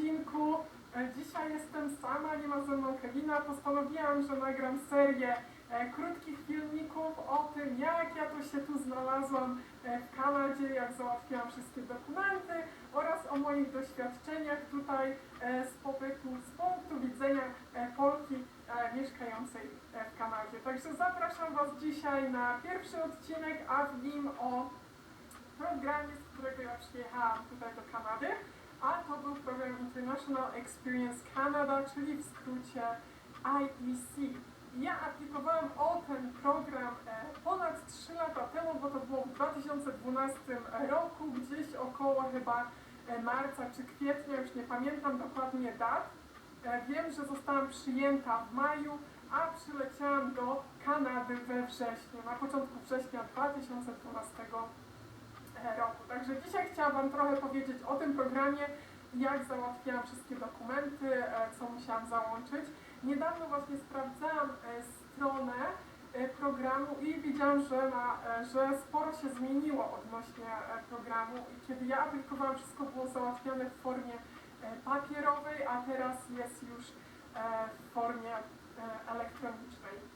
odcinku. E, Dzisiaj jestem sama, nie ma ze mną Kevina. Postanowiłam, że nagram serię e, krótkich filmików o tym, jak ja to się tu znalazłam e, w Kanadzie, jak załatwiłam wszystkie dokumenty oraz o moich doświadczeniach tutaj z pobytu, z punktu widzenia Polki mieszkającej w Kanadzie. Także zapraszam Was dzisiaj na pierwszy odcinek, a w nim o programie, z którego ja przyjechałam tutaj do Kanady, a to był program International Experience Canada, czyli w skrócie IEC. Ja aplikowałam o ten program e, ponad 3 lata temu, bo to było w 2012 roku, gdzieś około chyba e, marca czy kwietnia, już nie pamiętam dokładnie dat. E, Wiem, że zostałam przyjęta w maju, a przyleciałam do Kanady we wrześniu, na początku września 2012 roku. Także dzisiaj chciałam Wam trochę powiedzieć o tym programie, jak załatwiałam wszystkie dokumenty, e, co musiałam załączyć. Niedawno właśnie sprawdzałam e, stronę e, programu i widziałam, że, na, że sporo się zmieniło odnośnie programu i kiedy ja aplikowałam, wszystko było załatwiane w formie papierowej, a teraz jest już w formie elektronicznej.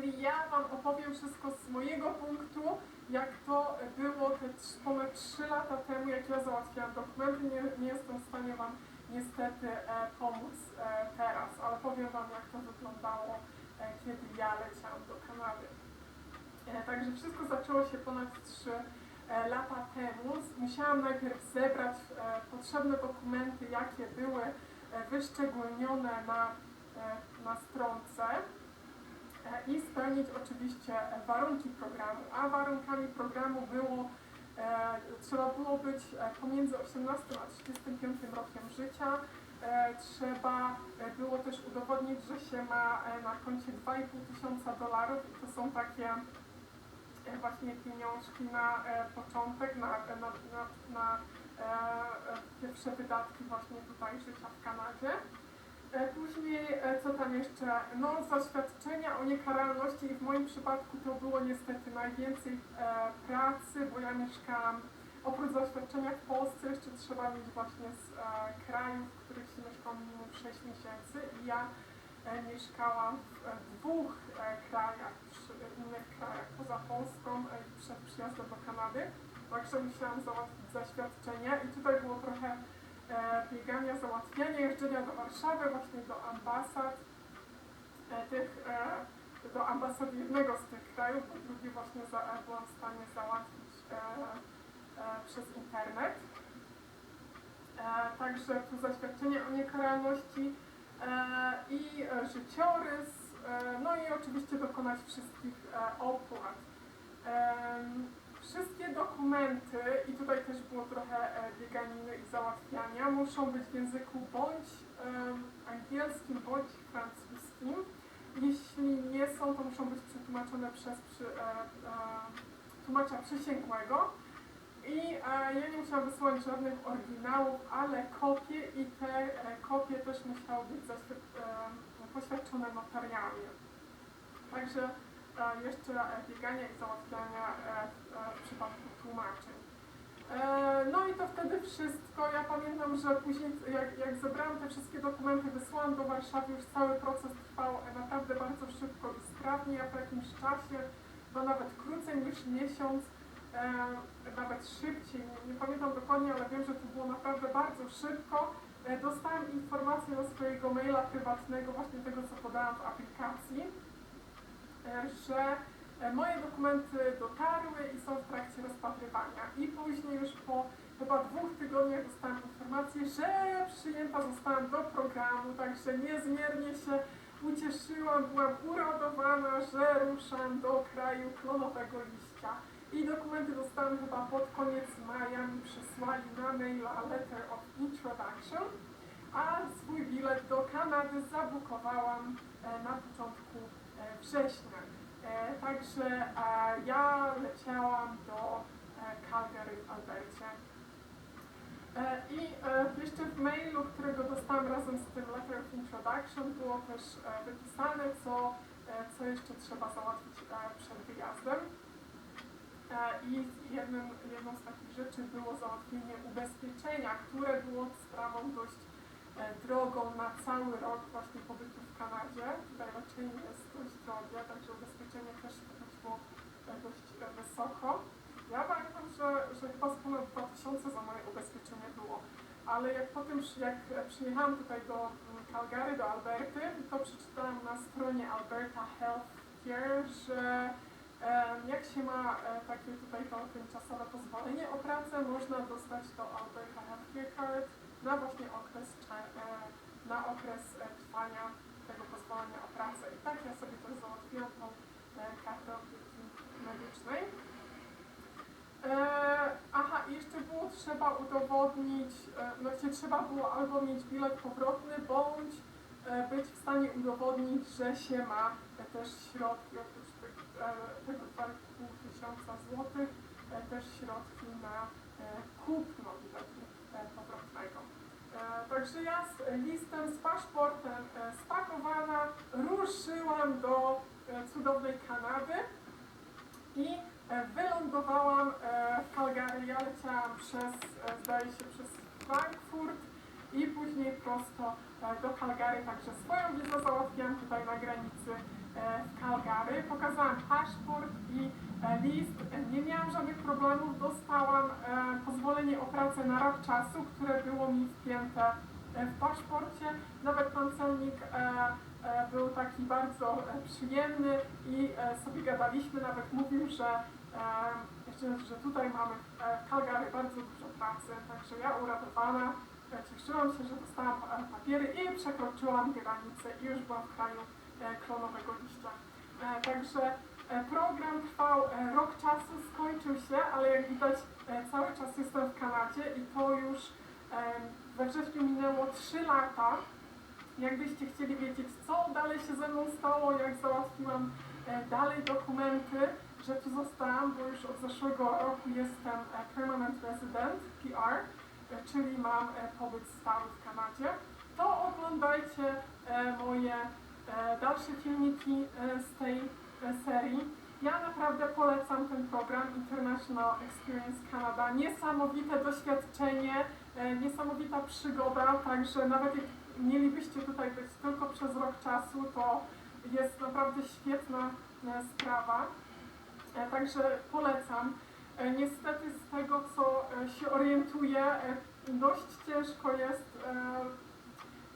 Czyli ja Wam opowiem wszystko z mojego punktu, jak to było te ponad 3 lata temu, jak ja załatwiałam dokumenty. Nie, nie jestem w stanie Wam niestety e, pomóc e, teraz, ale powiem Wam, jak to wyglądało, e, kiedy ja leciałam do Kanady. Także wszystko zaczęło się ponad 3 e, lata temu. Musiałam najpierw zebrać potrzebne dokumenty, jakie były wyszczególnione na, na stronce i spełnić oczywiście warunki programu. A warunkami programu było, e, trzeba było być e, pomiędzy 18 a 35 rokiem życia. E, trzeba było też udowodnić, że się ma na koncie 2,5 tysiąca dolarów i to są takie właśnie pieniążki na początek, na, na, na, na pierwsze wydatki właśnie tutaj życia w Kanadzie. E, Później, e, co tam jeszcze? No, zaświadczenia o niekaralności i w moim przypadku to było niestety najwięcej e, pracy, bo ja mieszkałam, oprócz zaświadczenia w Polsce, jeszcze trzeba mieć właśnie z krajów, w których się mieszkał minimum 6 miesięcy i ja mieszkałam w dwóch krajach, przy innych krajach poza Polską przed przyjazdem do Kanady, także musiałam załatwić zaświadczenia i tutaj było trochę e, biegania, załatwiania, jeżdżenia do Warszawy, właśnie do ambasad, e, tych, e, do ambasady jednego z tych krajów, bo drugi właśnie za, byłam w stanie załatwić e, przez internet. Także tu zaświadczenie o niekaralności i życiorys, no i oczywiście dokonać wszystkich opłat. Wszystkie dokumenty, i tutaj też było trochę e, bieganiny i załatwiania, muszą być w języku bądź angielskim, bądź francuskim. Jeśli nie są, to muszą być przetłumaczone przez przy, e, e, tłumacza przysięgłego. I e, ja nie musiałam wysyłać żadnych oryginałów, ale kopie i te kopie też musiały być zaświad- poświadczone notarialnie. Także jeszcze e, biegania i załatwiania e, e, w przypadku tłumaczeń. E, No i to wtedy wszystko. Ja pamiętam, że później jak, jak zebrałam te wszystkie dokumenty, wysłałam do Warszawy, już cały proces trwał e, naprawdę bardzo szybko i sprawnie. Ja po jakimś czasie, bo nawet krócej niż miesiąc, e, nawet szybciej, nie, nie pamiętam dokładnie, ale wiem, że to było naprawdę bardzo szybko. E, Dostałam informację do swojego maila prywatnego, właśnie tego, co podałam w aplikacji, e, że e, moje dokumenty dotarły i są w trakcie rozpatrywania. I później już po chyba dwóch tygodniach dostałam informację, że przyjęta zostałam do programu, także niezmiernie się ucieszyłam, byłam uradowana, że ruszam do kraju klonowego liścia. I dokumenty dostałam chyba pod koniec maja, mi przysłali na maila letter of introduction, a swój bilet do Kanady zabukowałam e, na początku września. E, Także ja leciałam do e, Calgary w Albercie. E, I jeszcze w mailu, którego dostałam razem z tym letter of introduction, było też wypisane, co, co jeszcze trzeba załatwić przed wyjazdem. I jednym, jedną z takich rzeczy było załatwienie ubezpieczenia, które było sprawą dość drogą na cały rok właśnie pobytu w Kanadzie. Tutaj leczenie jest dość drogie, także ubezpieczenie też wychodziło e, dość e, wysoko. Ja pamiętam, że, że chyba z ponad 2000 za moje ubezpieczenie było. Ale jak potem, jak e, przyjechałam tutaj do mm, Calgary, do Alberty, to przeczytałam na stronie Alberta Healthcare, że em, jak się ma e, takie tutaj to tymczasowe pozwolenie o pracę, można dostać to Alberta Healthcare Card na właśnie okres, cza- e, na okres e, trwania tego pozwolenia o pracę. I tak ja sobie też załatwiłam tą e, kartę opieki medycznej. Aha, i jeszcze było trzeba udowodnić, znaczy trzeba było albo mieć bilet powrotny, bądź być w stanie udowodnić, że się ma też środki, oprócz tego 2,5 tysiąca złotych, też środki na kupno biletu e, powrotnego. E, Także ja z listem, z paszportem e, spakowana ruszyłam do e, cudownej Kanady i e, wylądowałam e, w Calgary. Ja leciałam przez, e, zdaje się, przez Frankfurt i później prosto e, do Calgary. Także swoją wizę załatwiłam tutaj na granicy e, w Calgary. Pokazałam paszport i e, list. Nie miałam żadnych problemów. Dostałam pozwolenie o pracę na rok czasu, które było mi wpięte w paszporcie. Nawet pan celnik był taki bardzo przyjemny i sobie gadaliśmy. Nawet mówił, że, że tutaj mamy w Calgary bardzo dużo pracy. Także ja uradowana cieszyłam się, że dostałam papiery i przekroczyłam granicę i już byłam w kraju e, klonowego liścia. E, Także e, program trwał rok czasu, skończył się, ale jak widać cały czas jestem w Kanadzie i to już we wrześniu minęło 3 lata. Jakbyście chcieli wiedzieć, co dalej się ze mną stało, jak załatwiłam dalej dokumenty, że tu zostałam, bo już od zeszłego roku jestem permanent resident, PR, czyli mam e, pobyt stały w Kanadzie, to oglądajcie e, moje e, dalsze filmiki z tej serii. Ja naprawdę polecam ten program International Experience Canada. Niesamowite doświadczenie, niesamowita przygoda, także nawet jak mielibyście tutaj być tylko przez rok czasu, to jest naprawdę świetna sprawa. Także polecam. E, Niestety z tego co e, się orientuję, e, dość ciężko jest,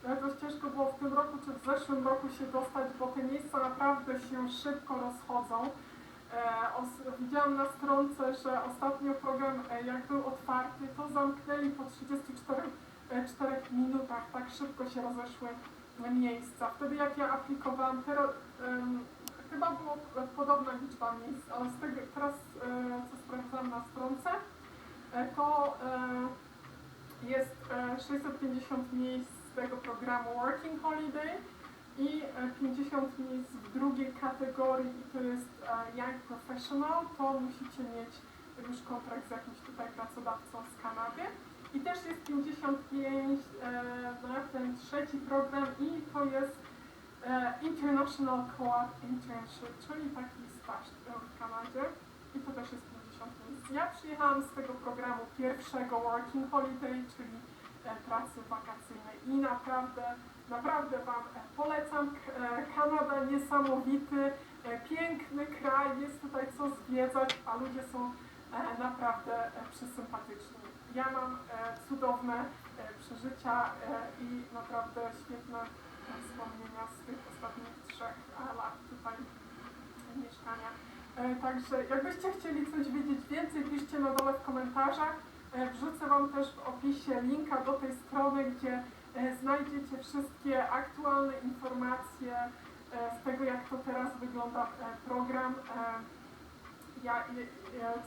e, dość ciężko było w tym roku czy w zeszłym roku się dostać, bo te miejsca naprawdę się szybko rozchodzą. Widziałam na stronce, że ostatnio program jak był otwarty, to zamknęli po 34 e, 4 minutach, tak szybko się rozeszły miejsca. Wtedy jak ja aplikowałam, teraz, chyba było podobna liczba miejsc, ale z tego, teraz e, co sprawdzam na stronce, e, to e, jest e, 650 miejsc z tego programu Working Holiday i e, 50 miejsc w drugiej kategorii i to jest Young Professional, to musicie mieć już kontrakt z jakimś tutaj pracodawcą z Kanady. I też jest 55 e, na ten trzeci program i to jest International Co-op Internship, czyli taki staż e, w Kanadzie i to też jest 50 miejsc. Ja przyjechałam z tego programu pierwszego Working Holiday, czyli e, pracy wakacyjnej i naprawdę, naprawdę Wam e, polecam. E, Kanada niesamowity, e, piękny kraj, jest tutaj co zwiedzać, a ludzie są e, naprawdę e, przysympatyczni. Ja mam e, cudowne e, przeżycia e, i naprawdę świetne e, wspomnienia z tych ostatnich trzech lat tutaj mieszkania. E, Także jakbyście chcieli coś wiedzieć więcej, piszcie na dole w komentarzach. E, Wrzucę Wam też w opisie linka do tej strony, gdzie e, znajdziecie wszystkie aktualne informacje z tego, jak to teraz wygląda program,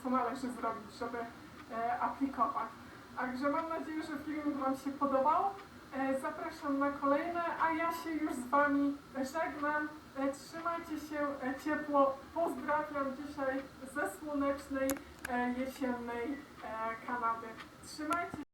co należy zrobić, żeby aplikować. Także mam nadzieję, że film Wam się podobał. E, Zapraszam na kolejne, a ja się już z Wami żegnam. E, Trzymajcie się e, ciepło. Pozdrawiam dzisiaj ze słonecznej, jesiennej Kanady. Trzymajcie